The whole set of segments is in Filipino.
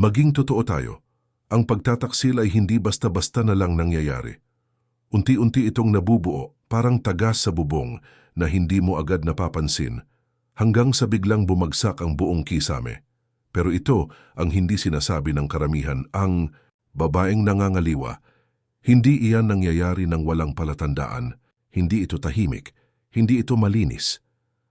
Maging totoo tayo, ang pagtataksil ay hindi basta-basta na lang nangyayari. Unti-unti itong nabubuo, parang tagas sa bubong na hindi mo agad napapansin, hanggang sa biglang bumagsak ang buong kisame. Pero ito ang hindi sinasabi ng karamihan, ang babaeng nangangaliwa. Hindi iyan nangyayari ng walang palatandaan, hindi ito tahimik, hindi ito malinis,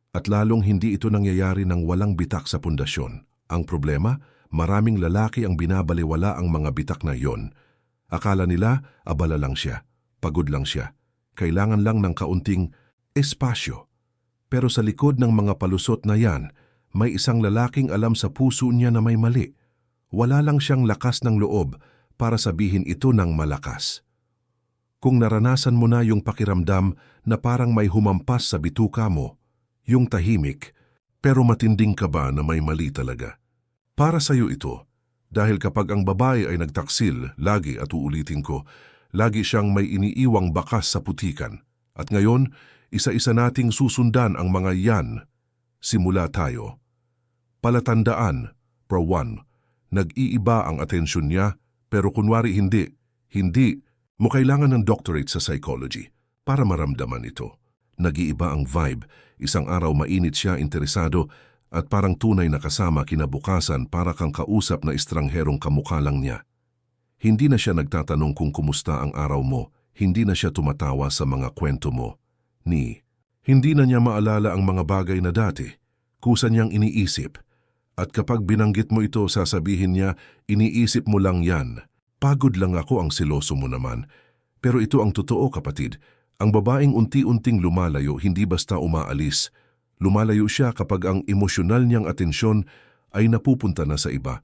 at lalong hindi ito nangyayari ng walang bitak sa pundasyon. Ang problema, maraming lalaki ang binabaliwala ang mga bitak na iyon. Akala nila, abala lang siya, pagod lang siya. Kailangan lang ng kaunting espasyo. Pero sa likod ng mga palusot na yan, may isang lalaking alam sa puso niya na may mali. Wala lang siyang lakas ng loob para sabihin ito ng malakas. Kung naranasan mo na yung pakiramdam na parang may humampas sa bituka mo, yung tahimik, pero matinding ka ba na may mali talaga? Para sa'yo ito, dahil kapag ang babae ay nagtaksil, lagi at uulitin ko, lagi siyang may iniiwang bakas sa putikan. At ngayon, isa-isa nating susundan ang mga yan. Simula tayo. Palatandaan, pro one, nag-iiba ang atensyon niya, pero kunwari hindi, hindi, mo kailangan ng doctorate sa psychology para maramdaman ito. Nag-iiba ang vibe, isang araw mainit siya interesado at parang tunay na kasama kinabukasan para kang kausap na estrangherong kamukha lang niya. Hindi na siya nagtatanong kung kumusta ang araw mo, hindi na siya tumatawa sa mga kwento mo. Ni, hindi na niya maalala ang mga bagay na dati, kusa niyang iniisip. At kapag binanggit mo ito, sasabihin niya, iniisip mo lang yan. Pagod lang ako ang siloso mo naman. Pero ito ang totoo kapatid, ang babaeng unti-unting lumalayo hindi basta umaalis. Lumalayo siya kapag ang emosyonal niyang atensyon ay napupunta na sa iba.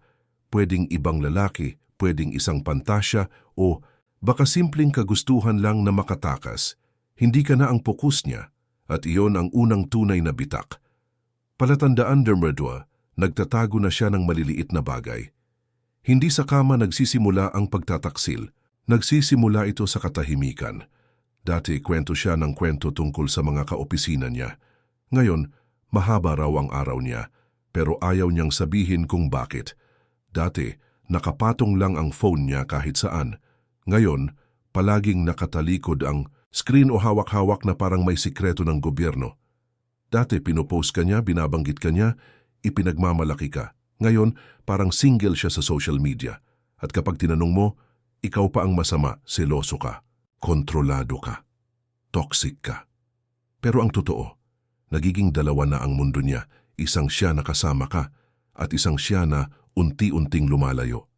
Pwedeng ibang lalaki, pwedeng isang pantasya o baka simpleng kagustuhan lang na makatakas. Hindi ka na ang pokus niya at iyon ang unang tunay na bitak. Palatandaan Dermerdwa, nagtatago na siya ng maliliit na bagay. Hindi sa kama nagsisimula ang pagtataksil, nagsisimula ito sa katahimikan. Dati kwento siya ng kwento tungkol sa mga kaopisina niya. Ngayon, mahaba raw ang araw niya, pero ayaw niyang sabihin kung bakit. Dati, nakapatong lang ang phone niya kahit saan. Ngayon, palaging nakatalikod ang screen o hawak-hawak na parang may sikreto ng gobyerno. Dati pinopost ka niya, binabanggit ka niya, ipinagmamalaki ka. Ngayon, parang single siya sa social media. At kapag tinanong mo, ikaw pa ang masama, seloso ka, kontrolado ka, toxic ka. Pero ang totoo, nagiging dalawa na ang mundo niya, isang siya na kasama ka, at isang siya na unti-unting lumalayo.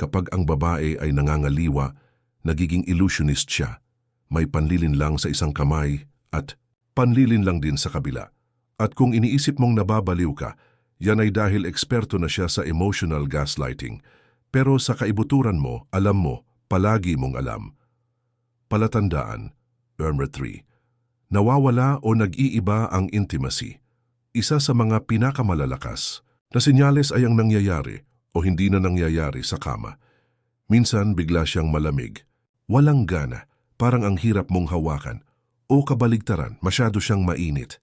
Kapag ang babae ay nangangaliwa, nagiging illusionist siya. May panlilin lang sa isang kamay at panlilin lang din sa kabila. At kung iniisip mong nababaliw ka, yan ay dahil eksperto na siya sa emotional gaslighting. Pero sa kaibuturan mo, alam mo, palagi mong alam. Palatandaan, Irma 3. Nawawala o nag-iiba ang intimacy. Isa sa mga pinakamalalakas na senyales ay ang nangyayari o hindi na nangyayari sa kama. Minsan bigla siyang malamig, walang gana, parang ang hirap mong hawakan, o kabaligtaran, masyado siyang mainit.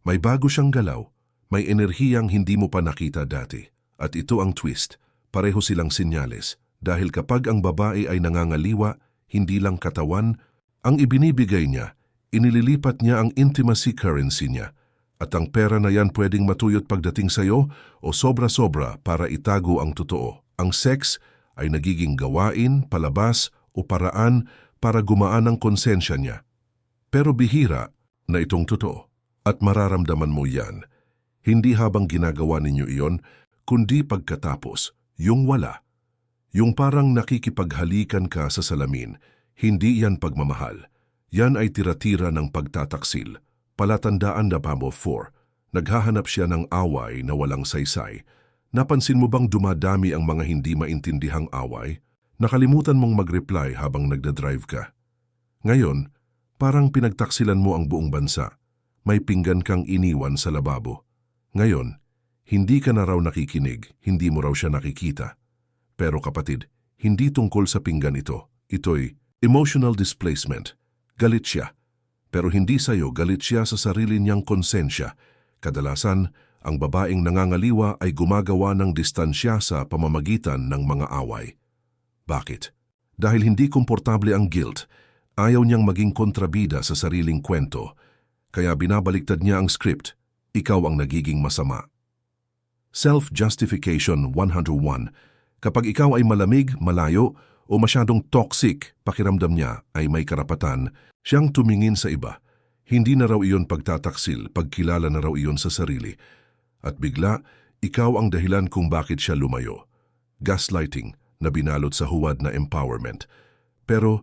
May bago siyang galaw, may enerhiyang hindi mo pa nakita dati. At ito ang twist, pareho silang senyales, dahil kapag ang babae ay nangangaliwa, hindi lang katawan, ang ibinibigay niya, inililipat niya ang intimacy currency niya, at ang pera na yan pwedeng matuyot pagdating sa'yo o sobra-sobra para itago ang totoo. Ang sex ay nagiging gawain, palabas o paraan para gumaan ang konsensya niya. Pero bihira na itong totoo at mararamdaman mo yan. Hindi habang ginagawa ninyo iyon, kundi pagkatapos, yung wala. Yung parang nakikipaghalikan ka sa salamin, hindi yan pagmamahal. Yan ay tira-tira ng pagtataksil. Palatandaan na Pamo 4. Naghahanap siya ng away na walang saysay. Napansin mo bang dumadami ang mga hindi maintindihang away? Nakalimutan mong mag-reply habang nagdadrive ka. Ngayon, parang pinagtaksilan mo ang buong bansa. May pinggan kang iniwan sa lababo. Ngayon, hindi ka na raw nakikinig, hindi mo raw siya nakikita. Pero kapatid, hindi tungkol sa pinggan ito. Ito'y emotional displacement. Galit siya. Pero hindi sa'yo, galit siya sa sarili niyang konsensya. Kadalasan, Ang babaeng nangangaliwa ay gumagawa ng distansya sa pamamagitan ng mga away. Bakit? Dahil hindi komportable ang guilt, ayaw niyang maging kontrabida sa sariling kwento, kaya binabaliktad niya ang script, ikaw ang nagiging masama. Self-justification 101. Kapag ikaw ay malamig, malayo, o masyadong toxic, pakiramdam niya ay may karapatan, siyang tumingin sa iba. Hindi na raw iyon pagtataksil, pagkilala na raw iyon sa sarili. At bigla, ikaw ang dahilan kung bakit siya lumayo. Gaslighting na binalot sa huwad na empowerment. Pero,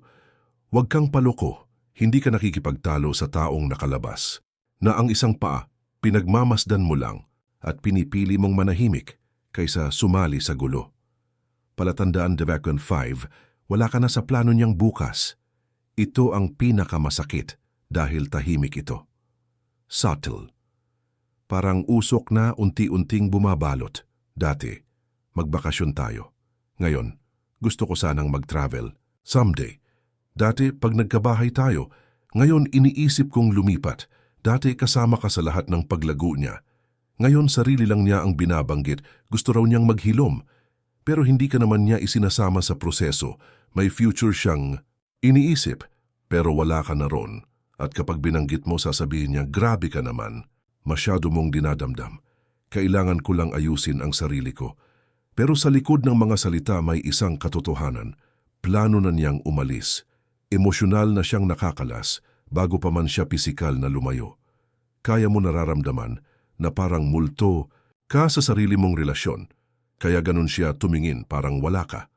huwag kang paloko, hindi ka nakikipagtalo sa taong nakalabas. Na ang isang paa, pinagmamasdan mo lang at pinipili mong manahimik kaysa sumali sa gulo. Palatandaan Devacon 5, wala ka na sa plano niyang bukas. Ito ang pinakamasakit dahil tahimik ito. Subtle. Parang usok na unti-unting bumabalot. Dati, magbakasyon tayo. Ngayon, gusto ko sanang mag-travel. Someday. Dati, pag nagkabahay tayo, ngayon iniisip kong lumipat. Dati kasama ka sa lahat ng paglago niya. Ngayon sarili lang niya ang binabanggit, gusto raw niyang maghilom. Pero hindi ka naman niya isinasama sa proseso. May future siyang iniisip, pero wala ka na ron. At kapag binanggit mo, sasabihin niya, grabe ka naman. Masyado mong dinadamdam. Kailangan ko lang ayusin ang sarili ko. Pero sa likod ng mga salita may isang katotohanan. Plano na niyang umalis. Emosyonal na siyang nakakalas bago pa man siya pisikal na lumayo. Kaya mo nararamdaman na parang multo ka sa sarili mong relasyon. Kaya ganun siya tumingin parang wala ka.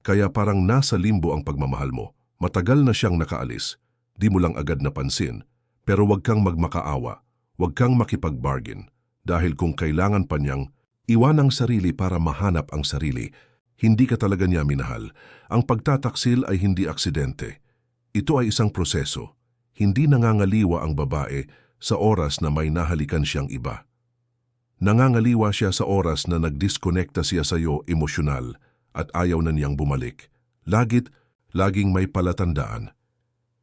Kaya parang nasa limbo ang pagmamahal mo. Matagal na siyang nakaalis. Di mo lang agad napansin. Pero wag kang magmakaawa. Wag kang makipag-bargain. Dahil kung kailangan pa niyang iwan ang sarili para mahanap ang sarili, hindi ka talaga niya minahal. Ang pagtataksil ay hindi aksidente. Ito ay isang proseso. Hindi nangangaliwa ang babae sa oras na may nahalikan siyang iba. Nangangaliwa siya sa oras na nagdiskonekta siya sa iyo emosyonal at ayaw na niyang bumalik. Lagit, laging may palatandaan.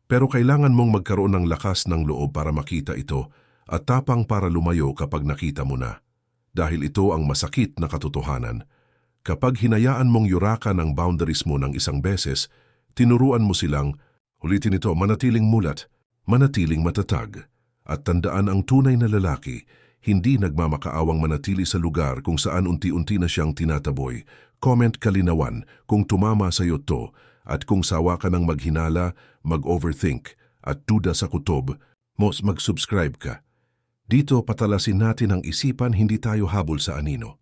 Pero kailangan mong magkaroon ng lakas ng loob para makita ito at tapang para lumayo kapag nakita mo na. Dahil ito ang masakit na katotohanan. Kapag hinayaan mong yurakan ang boundaries mo ng isang beses, tinuruan mo silang, ulitin ito, manatiling mulat, manatiling matatag. At tandaan ang tunay na lalaki, hindi nagmamakaawang manatili sa lugar kung saan unti-unti na siyang tinataboy. Comment kalinawan kung tumama sa iyo to at kung sawa ka ng maghinala, mag-overthink at duda sa kutob, mos mag-subscribe ka. Dito patalasin natin ang isipan hindi tayo habol sa anino.